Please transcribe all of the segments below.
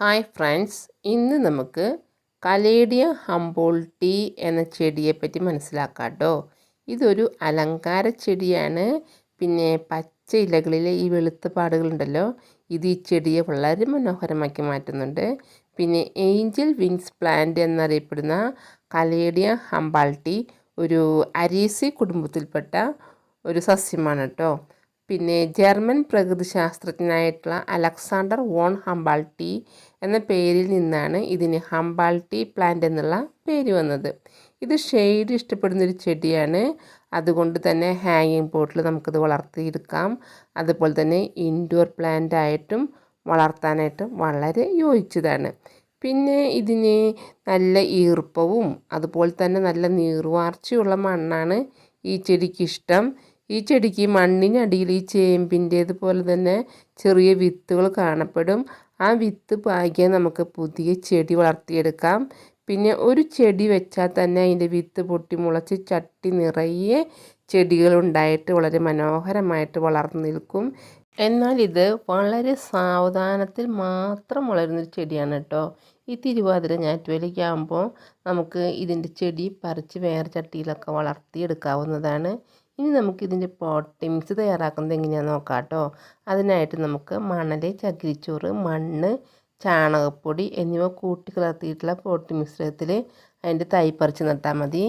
Hi friends ഇന്ന് നമുക്ക് കലേഡിയ ഹംബോൾട്ടി എന്ന ചെടിയെ പറ്റി മനസ്സിലാക്കാം കേട്ടോ ഇതൊരു അലങ്കാര ചെടിയാണ്. പിന്നെ പച്ച ഇലകളിലെ ഈ വെളുത്ത പാടുകളുണ്ടല്ലോ ഇത് ഈ ചെടിയെ വളരെ മനോഹരമാക്കി മാറ്റുന്നുണ്ട്. പിന്നെ ഏഞ്ചൽ വിങ്സ് പ്ലാന്റ് എന്നറിയപ്പെടുന്ന കലേഡിയ ഹംബാൾട്ടി ഒരു അരീസി കുടുംബത്തിൽപ്പെട്ട ഒരു സസ്യമാണ് കേട്ടോ പിന്നെ ജർമ്മൻ പ്രകൃതിശാസ്ത്രജ്ഞനായിട്ടുള്ള അലക്സാണ്ടർ വോൺ ഹംബാൾട്ടി എന്ന പേരിൽ നിന്നാണ് ഇതിന് ഹംബാൾട്ടി പ്ലാന്റ് എന്നുള്ള പേര് വന്നത്. ഇത് ഷെയ്ഡ് ഇഷ്ടപ്പെടുന്നൊരു ചെടിയാണ്. അതുകൊണ്ട് തന്നെ ഹാങ്ങിങ് പോട്ടിൽ നമുക്കിത് വളർത്തിയെടുക്കാം. അതുപോലെ തന്നെ ഇൻഡോർ പ്ലാന്റ് ആയിട്ടും വളർത്താനായിട്ട് വളരെ യോജിച്ചതാണ്. പിന്നെ ഇതിന് നല്ല ഈർപ്പവും അതുപോലെ തന്നെ നല്ല നീർവാർച്ചയുള്ള മണ്ണാണ് ഈ ചെടിക്ക് ഇഷ്ടം. ഈ ചെടിക്ക് മണ്ണിനടിയിൽ ഈ ചേമ്പിന്റേതുപോലെ തന്നെ ചെറിയ വിത്തുകൾ കാണപ്പെടും. ആ വിത്ത് പാകിയാൽ നമുക്ക് പുതിയ ചെടി വളർത്തിയെടുക്കാം. പിന്നെ ഒരു ചെടി വെച്ചാൽ തന്നെ അതിന്റെ വിത്ത് പൊട്ടി മുളച്ച് ചട്ടി നിറയെ ചെടികളുണ്ടായിട്ട് വളരെ മനോഹരമായിട്ട് വളർന്നു നിൽക്കും. എന്നാൽ ഇത് വളരെ സാവധാനത്തിൽ മാത്രം വളരുന്നൊരു ചെടിയാണ് കേട്ടോ. ഈ തിരുവാതിര ഞാറ്റുവേലയ്ക്കാകുമ്പോൾ നമുക്ക് ഇതിന്റെ ചെടി പറിച്ച് വേറെ ചട്ടിയിലൊക്കെ വളർത്തിയെടുക്കാവുന്നതാണ്. ഇനി നമുക്കിതിന്റെ പോട്ടിങ്സ് തയ്യാറാക്കുന്നത് എങ്ങനെയാണെന്ന് നോക്കാം കേട്ടോ. അതിനായിട്ട് നമുക്ക് മണൽ ചകിരിച്ചോറ് മണ്ണ് ചാണകപ്പൊടി എന്നിവ കൂട്ടി കലർത്തിയിട്ടുള്ള പോട്ടി മിശ്രിതത്തിൽ അതിന്റെ തൈ പറിച്ച് നട്ടാൽ മതി.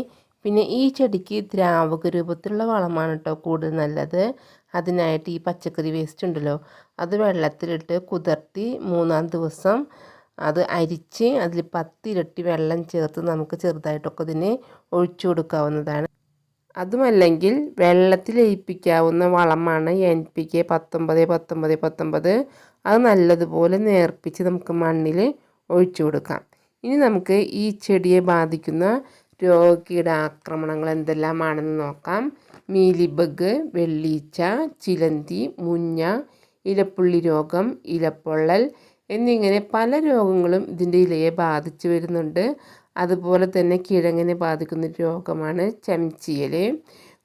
പിന്നെ ഈ ചെടിക്ക് ദ്രാവക രൂപത്തിലുള്ള വളമാണ് കേട്ടോ കൂടുതൽ നല്ലത്. അതിനായിട്ട് ഈ പച്ചക്കറി വേസ്റ്റ് ഉണ്ടല്ലോ അത് വെള്ളത്തിലിട്ട് കുതിർത്തി മൂന്നാം ദിവസം അത് അരിച്ച് അതിൽ പത്തിരട്ടി വെള്ളം ചേർത്ത് നമുക്ക് ചെറുതായിട്ടൊക്കെ ഇതിന് ഒഴിച്ചു കൊടുക്കാവുന്നതാണ്. അതുമല്ലെങ്കിൽ വെള്ളത്തിൽ ലയിപ്പിക്കാവുന്ന വളമാണ് എൻ പി കെ പത്തൊമ്പത് പത്തൊമ്പത് പത്തൊമ്പത്. അത് നല്ലതുപോലെ നേർപ്പിച്ച് നമുക്ക് മണ്ണിൽ ഒഴിച്ചു കൊടുക്കാം. ഇനി നമുക്ക് ഈ ചെടിയെ ബാധിക്കുന്ന രോഗിയുടെ ആക്രമണങ്ങൾ എന്തെല്ലാമാണെന്ന് നോക്കാം. മീലിബഗ് വെള്ളീച്ച ചിലന്തി മുഞ്ഞ ഇലപ്പുള്ളി രോഗം ഇലപ്പൊള്ളൽ എന്നിങ്ങനെ പല രോഗങ്ങളും ഇതിന്റെ ഇലയെ ബാധിച്ചു വരുന്നുണ്ട്. അതുപോലെ തന്നെ കിഴങ്ങിനെ ബാധിക്കുന്ന രോഗമാണ് ചെംച്ചിയൽ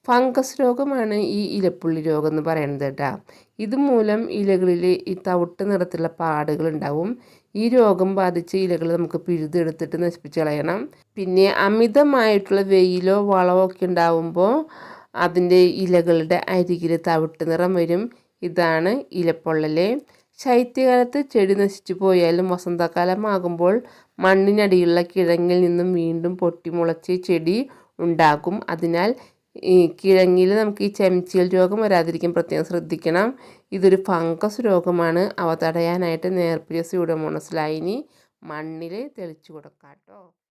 ഫംഗസ് രോഗമാണ് ഈ ഇലപ്പുള്ളി രോഗം എന്ന് പറയുന്നത് കേട്ടോ. ഇതുമൂലം ഇലകളിൽ ഈ തവിട്ട് നിറത്തിലുള്ള പാടുകൾ ഉണ്ടാവും. ഈ രോഗം ബാധിച്ച ഇലകൾ നമുക്ക് പിഴുതെടുത്തിട്ട് നശിപ്പിച്ച് കളയണം. പിന്നെ അമിതമായിട്ടുള്ള വെയിലോ വളമോ ഒക്കെ ഉണ്ടാവുമ്പോൾ അതിന്റെ ഇലകളുടെ അരികിൽ തവിട്ട് നിറം വരും. ഇതാണ് ഇലപ്പൊള്ളൽ. ശൈത്യകാലത്ത് ചെടി നശിച്ചു പോയാലും വസന്തകാലമാകുമ്പോൾ മണ്ണിനടിയിലുള്ള കിഴങ്ങിൽ നിന്നും വീണ്ടും പൊട്ടിമുളച്ച് ചെടി ഉണ്ടാകും. അതിനാൽ ഈ കിഴങ്ങിൽ നമുക്ക് ഈ ചെമിച്ചിൽ രോഗം വരാതിരിക്കാൻ പ്രത്യേകം ശ്രദ്ധിക്കണം. ഇതൊരു ഫംഗസ് രോഗമാണ്. അവ തടയാനായിട്ട് നേർപ്പിയസ് യൂഡമോണസ് ലൈനി മണ്ണിൽ തെളിച്ചു കൊടുക്കാം കേട്ടോ.